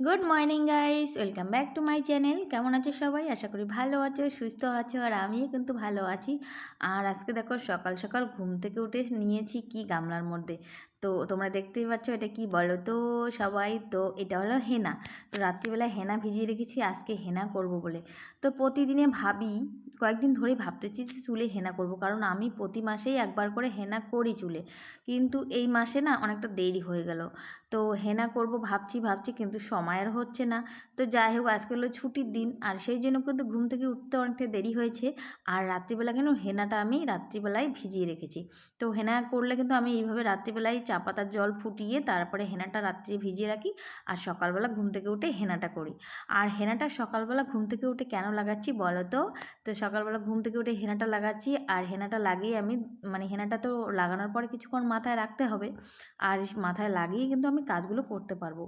Good morning guys welcome back to my channel কেমন আছো সবাই? আশা করি ভালো আছো, সুস্থ আছো, আর আমিও কিন্তু ভালো আছি। আর আজকে দেখো সকাল সকাল ঘুম থেকে উঠে নিয়েছি কি গামলার মধ্যে। তো তোমরা দেখতেই পাচ্ছ এটা কি বলো তো? সবাই তো এটা হলো হেনা। তো রাত্রিবেলা হেনা ভিজিয়ে রেখেছি, আজকে হেনা করব বলে। তো প্রতিদিনে ভাবি, কয়েকদিন ধরে ভাবতেছি যে চুলে হেনা করব, কারণ আমি প্রতি মাসেই একবার করে হেনা করি চুলে। কিন্তু এই মাসে না অনেকটা দেরি হয়ে গেল। তো হেনা করব ভাবছি ভাবছি কিন্তু সময়ের হচ্ছে না। তো যাই হোক, আজকে হলো ছুটির দিন, আর সেই জন্য কিন্তু ঘুম থেকে উঠতে অনেকটা দেরি হয়েছে। আর রাত্রিবেলা কিন্তু হেনাটা আমি রাত্রিবেলায় ভিজিয়ে রেখেছি। তো হেনা করলে কিন্তু আমি এইভাবে রাত্রিবেলায় চা পাতার জল ফুটিয়ে তারপরে হেনাটা রাত্রে ভিজিয়ে রাখি আর সকালবেলা ঘুম থেকে উঠে হেনাটা করি। আর হেনাটা সকালবেলা ঘুম থেকে উঠে কেন লাগাচ্ছি বলো তো? তো সকালবেলা ঘুম থেকে উঠে হেনাটা লাগাচ্ছি আর হেনাটা লাগিয়ে আমি মানে হেনাটা তো লাগানোর পরে কিছুক্ষণ মাথায় রাখতে হবে আর মাথায় লাগিয়ে কিন্তু আমি কাজগুলো করতে পারব।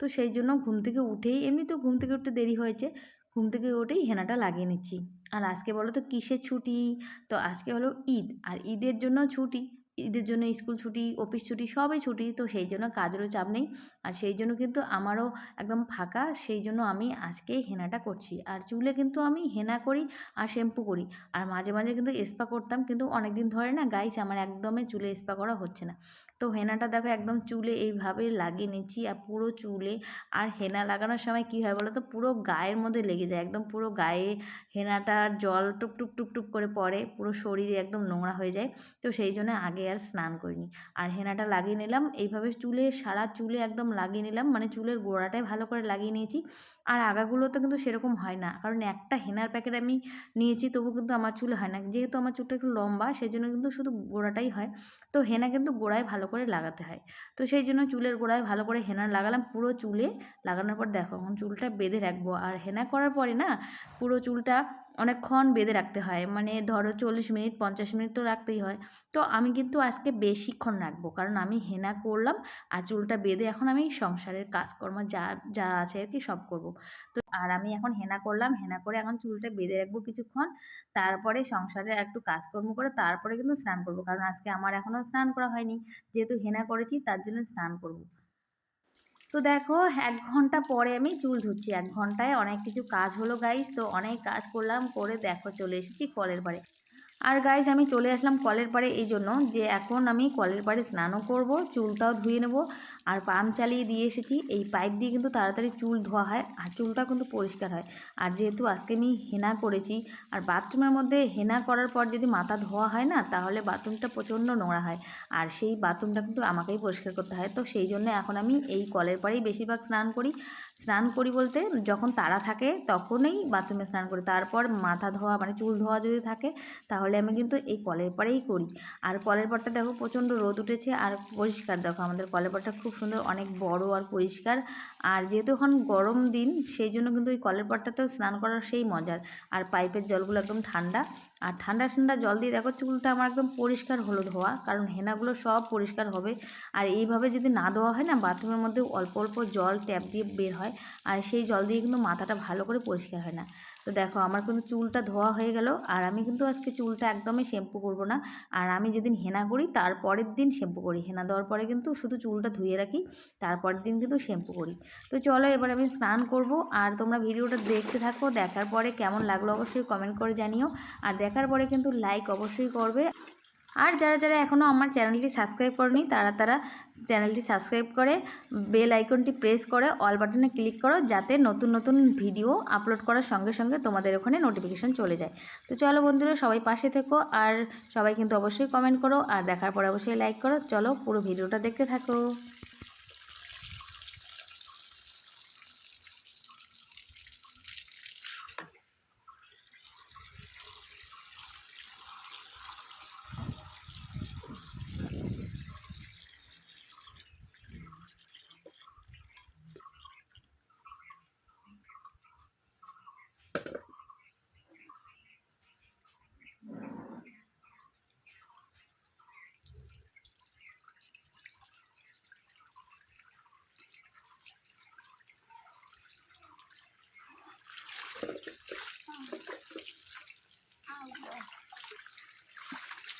তো সেই জন্য ঘুম থেকে উঠেই, এমনি তো ঘুম থেকে উঠতে দেরি হয়েছে, ঘুম থেকে উঠেই হেনাটা লাগিয়ে নিচ্ছি। আর আজকে বলো তো কিসের ছুটি? তো আজকে হলো ঈদ, আর ঈদের জন্য ছুটি। ঈদের জন্য স্কুল ছুটি, অফিস ছুটি, সবই ছুটি, তো সেই জন্য কাজেরও চাপ নেই। আর সেই জন্য কিন্তু আমারও একদম ফাঁকা, সেই জন্য আমি আজকেই হেনাটা করছি। আর চুলে কিন্তু আমি হেনা করি আর শ্যাম্পু করি। আর মাঝে মাঝে কিন্তু স্পা করতাম, কিন্তু অনেক দিন ধরে না গাইস আমার একদমই চুলে স্পা করা হচ্ছে না। তো হেনাটা দেখো একদম চুলে এইভাবে লাগিয়ে নিচ্ছি আর পুরো চুলে। আর হেনা লাগানোর সময় কী হয় বলো তো পুরো গায়ের মধ্যে লেগে যায়, একদম পুরো গায়ে হেনাটার জল টুপ টুপ করে পড়ে, পুরো শরীরে একদম নোংরা হয়ে যায়। তো সেই জন্য আগে আর স্নান করিনি। আর হেনাটা লাগিয়ে নিলাম। এইভাবে চুলে, সারা চুলে একদম লাগিয়ে নিলাম। মানে চুলের গোড়াটাই ভালো করে লাগিয়ে নিয়েছি। আর আগাগুলোতে কিন্তু সেরকম হয় না। কারণ একটা হেনার প্যাকেট আমি নিয়েছি, তবু কিন্তু আমার চুলে হয় না। যেহেতু আমার চুলটা একটু লম্বা সেই জন্য কিন্তু শুধু গোড়াটাই হয়। তো হেনা কিন্তু গোড়ায় ভালো করে লাগাতে হয়। তো সেই জন্য চুলের গোড়ায় ভালো করে হেনা লাগালাম পুরো চুলে। লাগানোর পর দেখো, এখন চুলটা বেঁধে রাখব। আর হেনা করার পরে না, পুরো চুলটা অনেকক্ষণ বেঁধে রাখতে হয়। মানে ধরো চল্লিশ মিনিট, পঞ্চাশ মিনিট তো রাখতেই হয়। তো আমি কিন্তু আজকে বেশিক্ষণ রাখব। কারণ আমি হেনা করলাম আর চুলটা বেঁধে এখন আমি সংসারের কাজকর্ম যা যা আছে আর কি সব করব। তো আর আমি এখন হেনা করলাম, হেনা করে এখন চুলটা বেঁধে রাখব কিছুক্ষণ। তারপরে সংসারে একটু কাজকর্ম করে তারপরে কিন্তু স্নান করব। কারণ আজকে আমার এখনও স্নান করা হয়নি। যেহেতু হেনা করেছি তার জন্য স্নান করব। তো দেখো, এক ঘণ্টা পরে আমি চুল ধুচ্ছি। এক ঘন্টায় অনেক কিছু কাজ হলো গাইস তো অনেক কাজ করলাম, করে দেখো চলে এসেছি কলের পাড়ে আর গাইজ আমি চলে আসলাম কলের পাড়ে এই জন্য যে এখন আমি কলের পাড়ে স্নানও করব, চুলটাও ধুয়ে নেব আর পাম্প চালিয়ে দিয়ে এসেছি। এই পাইপ দিয়ে কিন্তু তাড়াতাড়ি চুল ধোয়া হয় আর চুলটা কিন্তু পরিষ্কার হয়। আর যেহেতু আজকে আমি হেনা করেছি আর বাথরুমের মধ্যে হেনা করার পর যদি মাথা ধোয়া হয় না, তাহলে বাথরুমটা প্রচণ্ড নোংরা হয়। আর সেই বাথরুমটা কিন্তু আমাকেই পরিষ্কার করতে হয়। তো সেই জন্য এখন আমি এই কলের পাড়েই বেশিরভাগ স্নান করি। স্নান করি বলতে যখন তারা থাকে তখনই বাথরুমে স্নান করি। তারপর মাথা ধোয়া মানে চুল ধোয়া যদি থাকে তাহলে আমি কিন্তু এই কলের পাড়েই করি। আর কলের পাড়টা দেখো প্রচণ্ড রোদ উঠেছে আর পরিষ্কার দেখো আমাদের কলের পাড়টা খুব সুন্দর অনেক বড় আর পরিষ্কার। আর যেহেতু এখন গরম দিন সেই জন্য কিন্তু ওই কলের পাড়টাতেও স্নান করার সেই মজার। আর পাইপের জলগুলো একদম ঠান্ডা। আর ঠান্ডা ঠান্ডা জল দিয়ে দেখো চুলটা আমার একদম পরিষ্কার হলো ধোয়া কারণ হেনাগুলো সব পরিষ্কার হবে। আর এইভাবে যদি না ধোয়া হয় না, বাথরুমের মধ্যে অল্প অল্প জল ট্যাপ দিয়ে বের হয়। আর সেই জল দিয়ে কিন্তু মাথাটা ভালো করে পরিষ্কার হয় না। তো দেখো আমার কিন্তু চুলটা ধোয়া হয়ে গেল আর আমি কিন্তু আজকে চুলটা একদমই শ্যাম্পু করব না। আর আমি যেদিন হেনা করি তারপরের দিন শ্যাম্পু করি। হেনা দেওয়ার পরে কিন্তু শুধু চুলটা ধুয়ে রাখি তারপরের দিন কিন্তু শ্যাম্পু করি। তো চলো এবার আমি স্নান করব আর তোমরা ভিডিওটা দেখতে থাকো, দেখার পরে কেমন লাগল অবশ্যই কমেন্ট করে জানিও। আর দেখার পরে কিন্তু লাইক অবশ্যই করবে। আর যারা যারা এখনও আমার চ্যানেলটি সাবস্ক্রাইব করেনি, তারা তারা চ্যানেলটি সাবস্ক্রাইব করে বেল আইকনটি প্রেস করে অল বাটনে ক্লিক করো, যাতে নতুন নতুন ভিডিও আপলোড করার সঙ্গে সঙ্গে তোমাদের ওখানে নোটিফিকেশন চলে যায়। তো চলো বন্ধুরা, সবাই পাশে থেকো আর সবাই কিন্তু অবশ্যই কমেন্ট করো আর দেখার পরে অবশ্যই লাইক করো। চলো পুরো ভিডিওটা দেখতে থাকো।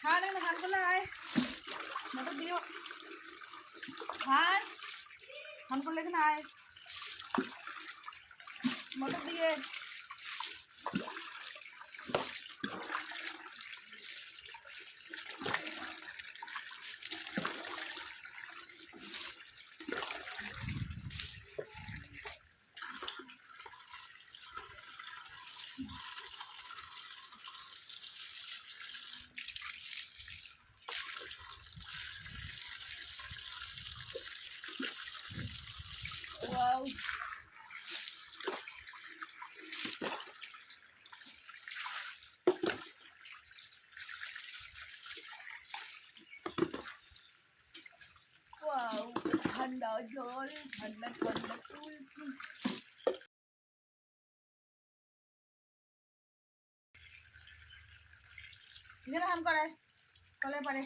হাড় এখানে হাড়গুলো আয় মোটর দিও হাড় হাড়গুলো এখানে আয় মোটর দিয়ে Wow. Wow, ঠান্ডা জল ঠান্ডা ঠান্ডা কুল কুল এখানে হাম করায় কলে পারে